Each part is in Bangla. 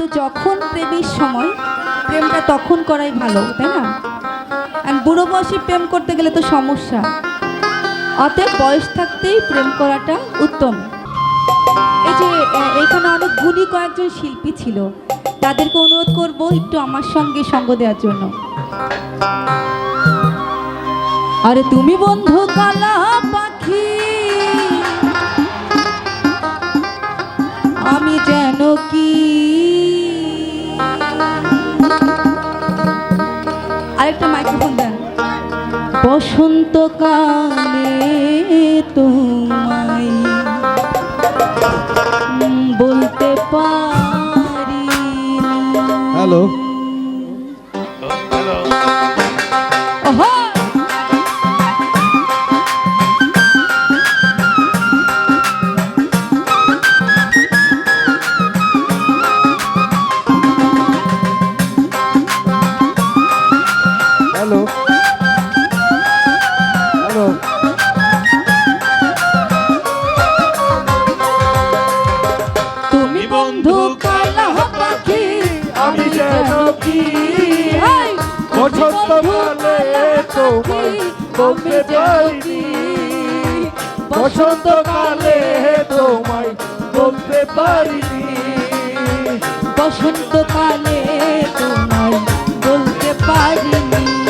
তো যখন প্রেমের সময়, প্রেমটা তখন করাই ভালো, তাই না? আর বুড়ো বয়সে প্রেম করতে গেলে তো সমস্যা। অতএব বয়স থাকতেই প্রেম করাটা উত্তম। এই যে এখানে অনেক গুণী কয়েকজন শিল্পী ছিল। তাদেরকে অনুরোধ করব একটু আমার সঙ্গে সঙ্গ দেওয়ার জন্য। আরে তুমি বন্ধু কালা বসন্তকালে তোমায় বলতে পারি হ্যালো ওহো! হ্যালো বসন্তকালে তোমায় বলতে পারিনি। বসন্তকালে তোমায় বলতে পারিনি। বসন্তকালে তোমায় বলতে পারিনি।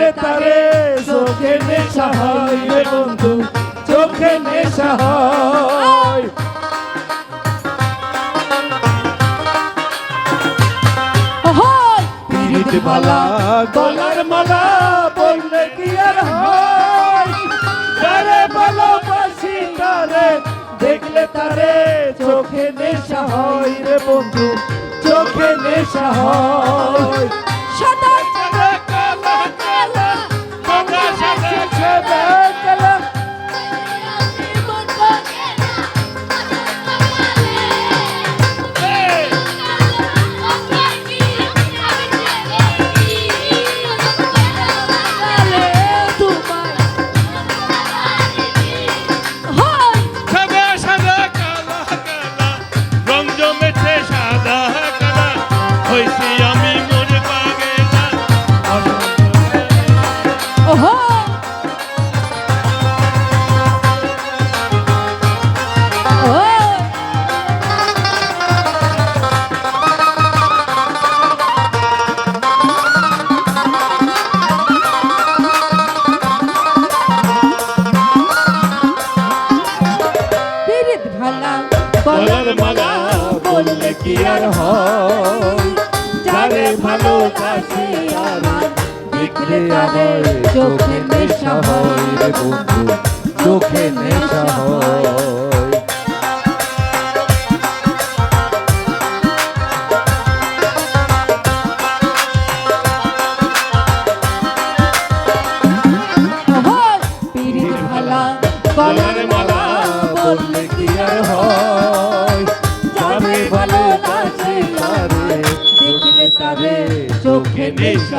দেখলে তারে চোখে নেশা হয় রে বন্ধু চোখে নেশা হয়। পিরিত মালা গলার মালা বললে কি আর হয়? যারে ভালোবাসি তারে দেখলে তারে চোখে নেশা হয় রে বন্ধু চোখে নেশা হয়। কি আর যারে ভালোবাসি আমার, দেখলে আমার চোখে নেশা হয় বন্ধু, চোখে নেশা হয়! গলার মালা বললে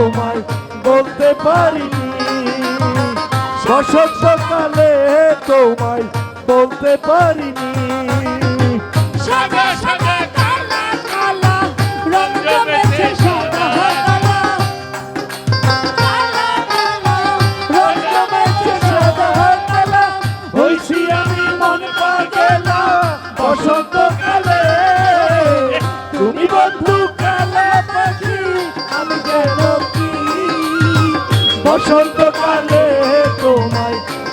তোমায় বলতে পারিনি। বসন্তকালে তোমায় বলতে পারিনি। সাদা